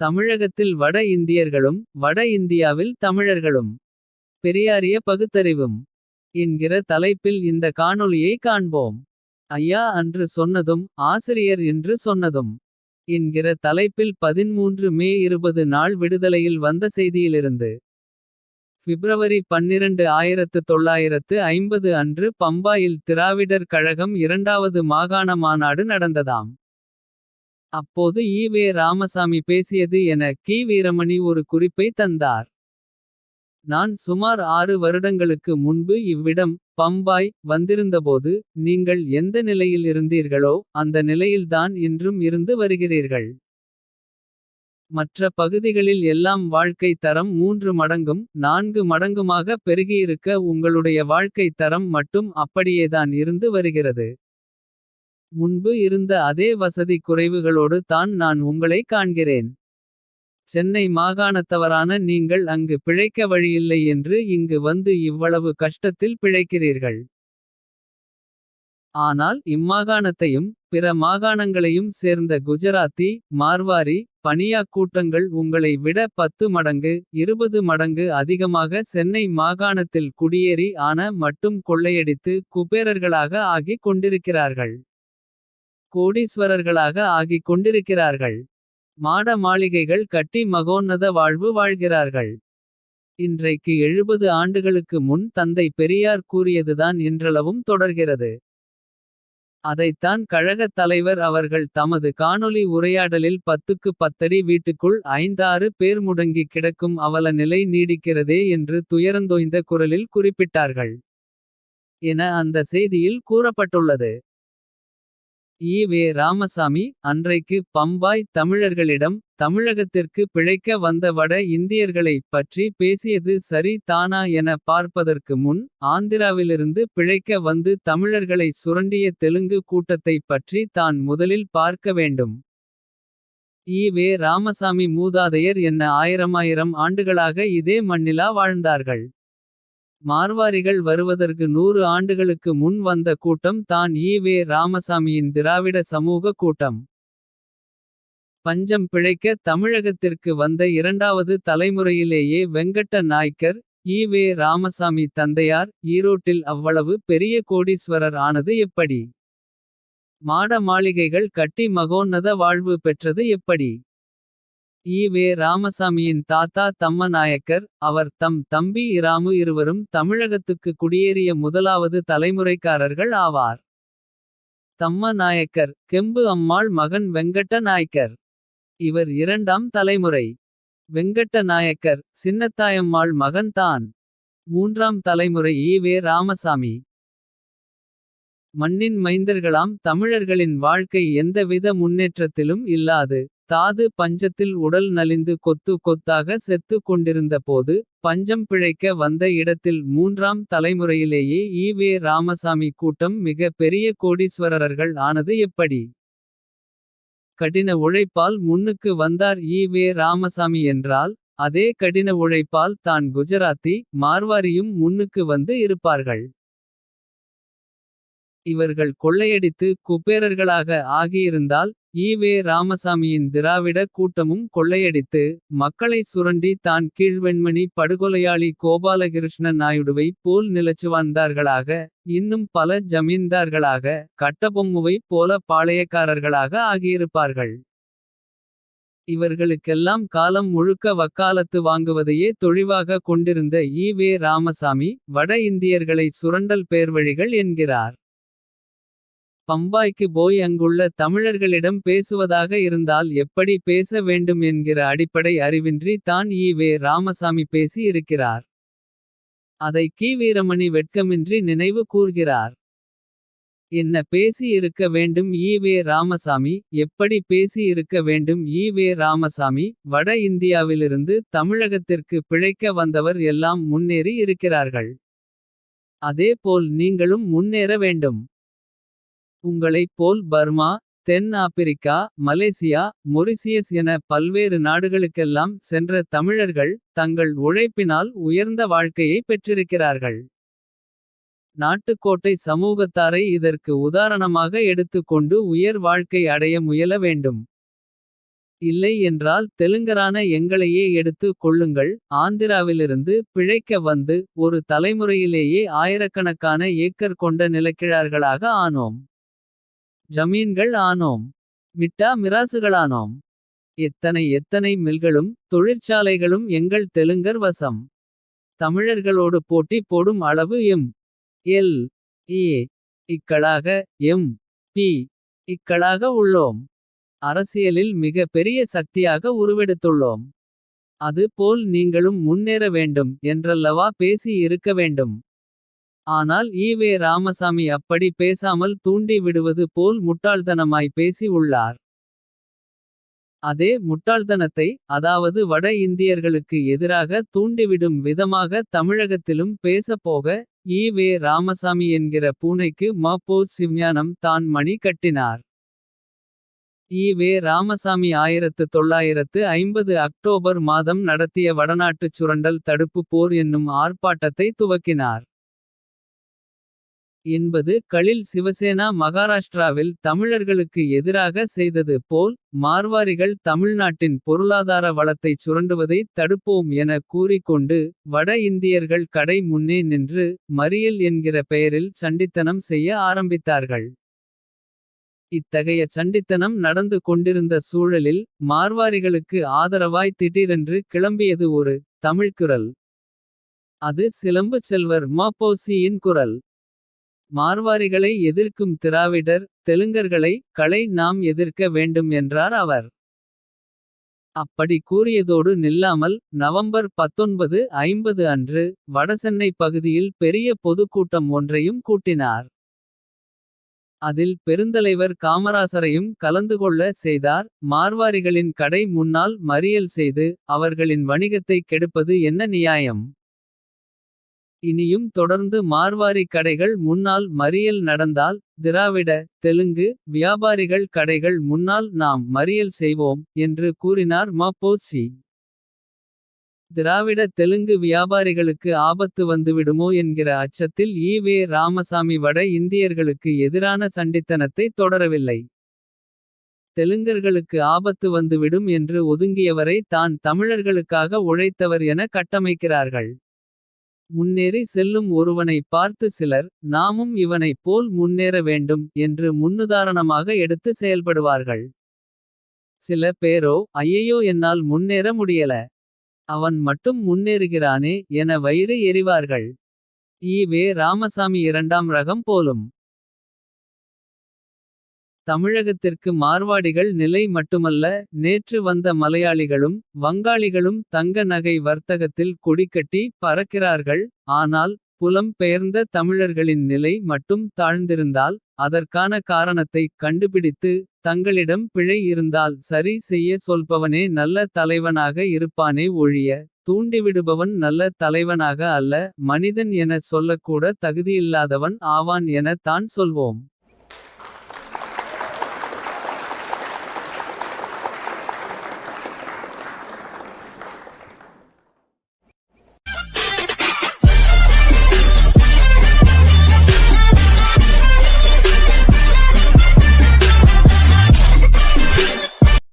தமிழகத்தில் வட இந்தியர்களும் வட இந்தியாவில் தமிழர்களும். பெரியாரிய பகுத்தறிவும் என்கிற தலைப்பில் இந்த காணொளியை காண்போம். ஐயா அன்று சொன்னதும் ஆசிரியர் என்று சொன்னதும். என்கிற தலைப்பில் 13 மே 20 நாள் விடுதலையில் வந்த செய்தியிலிருந்து. பிப்ரவரி 12 1950 அன்று பம்பாயில் திராவிடர் கழகம் இரண்டாவது மாகாண மாநாடு நடந்ததாம். அப்போது ஈ.வே. ராமசாமி பேசியது என கி. வீரமணி ஒரு குறிப்பை தந்தார். நான் சுமார் ஆறு வருடங்களுக்கு முன்பு இவ்விடம் பம்பாய் வந்திருந்தபோது. நீங்கள் எந்த நிலையில் இருந்தீர்களோ அந்த நிலையில்தான் இன்றும் இருந்து வருகிறீர்கள். மற்ற பகுதிகளில் எல்லாம் வாழ்க்கை தரம் மூன்று மடங்கும். நான்கு மடங்குமாக பெருகியிருக்க உங்களுடைய வாழ்க்கை தரம் மட்டும் அப்படியேதான் இருந்து வருகிறது. முன்பு இருந்த அதே வசதி குறைவுகளோடு தான் நான் உங்களை காண்கிறேன். சென்னை மாகாணத்தவரான நீங்கள் அங்கு பிழைக்க வழியில்லை என்று இங்கு வந்து இவ்வளவு கஷ்டத்தில் பிழைக்கிறீர்கள். ஆனால் இம்மாகாணத்தையும் பிற மாகாணங்களையும் சேர்ந்த குஜராத்தி. மார்வாரி பனியாக் கூட்டங்கள் உங்களை விட பத்து மடங்கு. இருபது மடங்கு அதிகமாக சென்னை மாகாணத்தில் குடியேறி ஆன மட்டும் கொள்ளையடித்து குபேரர்களாக ஆகிக் கொண்டிருக்கிறார்கள். கோடீஸ்வரர்களாக ஆகிக் கொண்டிருக்கிறார்கள். மாட மாளிகைகள் கட்டி மகோன்னத வாழ்வு வாழ்கிறார்கள். இன்றைக்கு 70 ஆண்டுகளுக்கு முன் தந்தை பெரியார் கூறியதுதான் இன்றளவும் தொடர்கிறது. அதைத்தான் கழகத் தலைவர் அவர்கள் தமது காணொளி உரையாடலில் பத்துக்கு பத்தடி வீட்டுக்குள் ஐந்தாறு பேர் முடங்கி கிடக்கும் அவல நிலை நீடிக்கிறதே என்று துயரந்தோய்ந்த குரலில் குறிப்பிட்டார்கள். என அந்த செய்தியில் கூறப்பட்டுள்ளது. ஈ. வே. ராமசாமி அன்றைக்கு பம்பாய் தமிழர்களிடம். தமிழகத்திற்கு பிழைக்க வந்த வட இந்தியர்களைப் பற்றி பேசியது சரி தானா என பார்ப்பதற்கு முன். ஆந்திராவிலிருந்து பிழைக்க வந்து தமிழர்களை சுரண்டிய தெலுங்கு கூட்டத்தைப் பற்றி தான் முதலில் பார்க்க வேண்டும். ஈ. வே. ராமசாமி மூதாதையர் என்ன ஆயிரமாயிரம் ஆண்டுகளாக இதே மண்ணிலா வாழ்ந்தார்கள். மார்வாரிகள் வருவதற்கு நூறு ஆண்டுகளுக்கு முன் வந்த கூட்டம் தான் ஈ. வே. ராமசாமியின் திராவிட சமூக கூட்டம். பஞ்சம் பிழைக்க தமிழகத்திற்கு வந்த இரண்டாவது தலைமுறையிலேயே வெங்கட்ட நாய்க்கர். ஈ. வே. ராமசாமி தந்தையார் ஈரோட்டில் அவ்வளவு பெரிய கோடீஸ்வரர் ஆனது எப்படி. மாட மாளிகைகள் கட்டி மகோன்னத வாழ்வு பெற்றது எப்படி. ஈ. வே. ராமசாமியின் தாத்தா தம்மநாயக்கர் அவர் தம் தம்பி இராமு இருவரும் தமிழகத்துக்கு குடியேறிய முதலாவது தலைமுறைக்காரர்கள் ஆவார். தம்மநாயக்கர் கெம்பு அம்மாள் மகன் வெங்கட்ட நாயக்கர் இவர் இரண்டாம் தலைமுறை. வெங்கட்ட நாயக்கர் சின்னத்தாயம்மாள் மகன் தான். மூன்றாம் தலைமுறை ஈ. வே. ராமசாமி. மண்ணின் மைந்தர்களாம் தமிழர்களின் வாழ்க்கை எந்தவித முன்னேற்றத்திலும் இல்லாது. தாது பஞ்சத்தில் உடல் நலிந்து கொத்து கொத்தாக செத்து கொண்டிருந்த போது. பஞ்சம் பிழைக்க வந்த இடத்தில் மூன்றாம் தலைமுறையிலேயே ஈவே ராமசாமி கூட்டம் மிக பெரிய கோடீஸ்வரர்கள் ஆனது எப்படி. கடின உழைப்பால் முன்னுக்கு வந்தார் ஈவே ராமசாமி என்றால். அதே கடின உழைப்பால் தான் குஜராத்தி மார்வாரியும் முன்னுக்கு வந்து இருப்பார்கள். இவர்கள் கொள்ளையடித்து குபேரர்களாக ஆகியிருந்தால். ஈவே ராமசாமியின் திராவிட கூட்டமும் கொள்ளையடித்து. மக்களை சுரண்டி தான் கீழ்வெண்மணி படுகொலையாளி கோபாலகிருஷ்ண நாயுடுவை போல் நிலச்சுவான்தார்களாக. இன்னும் பல ஜமீன்தார்களாக கட்டபொம்முவை போல பாளையக்காரர்களாக ஆகியிருப்பார்கள். இவர்களுக்கெல்லாம் காலம் முழுக்க வக்காலத்து வாங்குவதையே தொழிவாக கொண்டிருந்த ஈ. வே. ராமசாமி. வட இந்தியர்களை சுரண்டல் பேர்வழிகள் என்கிறார். பம்பாய்க்கு போய் அங்குள்ள தமிழர்களிடம் பேசுவதாக இருந்தால் எப்படி பேச வேண்டும் என்கிற அடிப்படை அறிவின்றி தான் ஈ. வே. ராமசாமி பேசி இருக்கிறார். அதை கி. வீரமணி வெட்கமின்றி நினைவு கூர்கிறார். என்ன பேசி இருக்க வேண்டும் ஈ. வே. ராமசாமி. எப்படி பேசி இருக்க வேண்டும் ஈ. வே. ராமசாமி. வட இந்தியாவிலிருந்து தமிழகத்திற்கு பிழைக்க வந்தவர் எல்லாம் முன்னேறி இருக்கிறார்கள். அதே போல் நீங்களும் முன்னேற வேண்டும். உங்களைப் போல் பர்மா தென் ஆப்பிரிக்கா மலேசியா மொரிசியஸ் என பல்வேறு நாடுகளுக்கெல்லாம் சென்ற தமிழர்கள். தங்கள் உழைப்பினால் உயர்ந்த வாழ்க்கையை பெற்றிருக்கிறார்கள். நாட்டுக்கோட்டை சமூகத்தாரை இதற்கு உதாரணமாக எடுத்துக் கொண்டு உயர் வாழ்க்கை அடைய முயல வேண்டும். இல்லை என்றால் தெலுங்கரான எங்களையே எடுத்து கொள்ளுங்கள். ஆந்திராவிலிருந்து பிழைக்க வந்து ஒரு தலைமுறையிலேயே. ஆயிரக்கணக்கான ஏக்கர் கொண்ட நிலக்கிழார்களாக ஆனோம். ஜமீன்கள் ஆனோம் மிட்டா மிராசுகளானோம். எத்தனை எத்தனை மில்களும் தொழிற்சாலைகளும் எங்கள் தெலுங்கர் வசம். தமிழர்களோடு போட்டி போடும் அளவு எம். எல் ஏ இக்களாக எம் பி இக்களாக உள்ளோம். அரசியலில் மிக பெரிய சக்தியாக உருவெடுத்துள்ளோம். அது போல் நீங்களும் முன்னேற வேண்டும் என்றல்லவா பேசி இருக்க வேண்டும். ஆனால் ஈவே ராமசாமி அப்படி பேசாமல் தூண்டி விடுவது போல் முட்டாள்தனமாய் பேசி உள்ளார். அதே முட்டாள்தனத்தை அதாவது வட இந்தியர்களுக்கு எதிராக தூண்டிவிடும் விதமாக தமிழகத்திலும் பேசப்போக. ஈ.வே ராமசாமி என்கிற பூனைக்கு ம.பொ. சிவ்ஞானம் தான் மணி கட்டினார். ஈ.வே ராமசாமி ஆயிரத்து தொள்ளாயிரத்து ஐம்பது அக்டோபர் மாதம் நடத்திய வடநாட்டுச் சுரண்டல் தடுப்பு போர் என்னும் ஆர்ப்பாட்டத்தை துவக்கினார். என்பது களில் சிவசேனா மகாராஷ்டிராவில் தமிழர்களுக்கு எதிராக செய்தது போல். மார்வாரிகள் தமிழ்நாட்டின் பொருளாதார வளத்தைச் சுரண்டுவதைத் தடுப்போம் என கூறிக்கொண்டு வட இந்தியர்கள் கடை முன்னே நின்று மறியல் என்கிற பெயரில் சண்டித்தனம் செய்ய ஆரம்பித்தார்கள். இத்தகைய சண்டித்தனம் நடந்து கொண்டிருந்த சூழலில். மார்வாரிகளுக்கு ஆதரவாய் திடீரென்று கிளம்பியது ஒரு. தமிழ்க்குரல் அது சிலம்புச் செல்வர் ம.பொ.சி.யின் குரல். மார்வாரிகளை எதிர்க்கும் திராவிடர் தெலுங்கர்களை. களை நாம் எதிர்க்க வேண்டும் என்றார் அவர். அப்படி கூறியதோடு நில்லாமல் நவம்பர் 1950 அன்று. வடசென்னை பகுதியில் பெரிய பொதுக்கூட்டம் ஒன்றையும் கூட்டினார். அதில் பெருந்தலைவர் காமராசரையும் கலந்து கொள்ள செய்தார். மார்வாரிகளின் கடை முன்னால் மறியல் செய்து. அவர்களின் வணிகத்தைக் கெடுப்பது என்ன நியாயம். இனியும் தொடர்ந்து மார்வாரி கடைகள் முன்னால் மறியல் நடந்தால். திராவிட தெலுங்கு வியாபாரிகள் கடைகள் முன்னால் நாம் மறியல் செய்வோம். என்று கூறினார் ம.பொ.சி. திராவிட தெலுங்கு வியாபாரிகளுக்கு ஆபத்து வந்துவிடுமோ என்கிற அச்சத்தில் ஈ.வே ராமசாமி வட இந்தியர்களுக்கு எதிரான சண்டித்தனத்தை தொடரவில்லை. தெலுங்கர்களுக்கு ஆபத்து வந்துவிடும் என்று ஒதுங்கியவரை தான் தமிழர்களுக்காக உழைத்தவர் என கட்டமைக்கிறார்கள். முன்னேறி செல்லும் ஒருவனை பார்த்து சிலர் நாமும் இவனைப் போல் முன்னேற வேண்டும். என்று முன்னுதாரணமாக எடுத்து செயல்படுவார்கள். சில பேரோ ஐயையோ என்னால் முன்னேற முடியல. அவன் மட்டும் முன்னேறுகிறானே என வயிறு எறிவார்கள். ஈ.வே ராமசாமி இரண்டாம் ரகம் போலும். தமிழகத்திற்கு மார்வாடிகள் நிலை மட்டுமல்ல. நேற்று வந்த மலையாளிகளும் வங்காளிகளும் தங்க நகை வர்த்தகத்தில் கொடிகட்டி பறக்கிறார்கள். ஆனால் புலம் பெயர்ந்த தமிழர்களின் நிலை மட்டும் தாழ்ந்திருந்தால். அதற்கான காரணத்தைக் கண்டுபிடித்து. தங்களிடம் பிழை இருந்தால் சரி செய்ய சொல்பவனே நல்ல தலைவனாக இருப்பானே ஒழிய. தூண்டிவிடுபவன் நல்ல தலைவனாக அல்ல. மனிதன் எனச் சொல்லக்கூட தகுதியில்லாதவன் ஆவான் என தான் சொல்வோம்.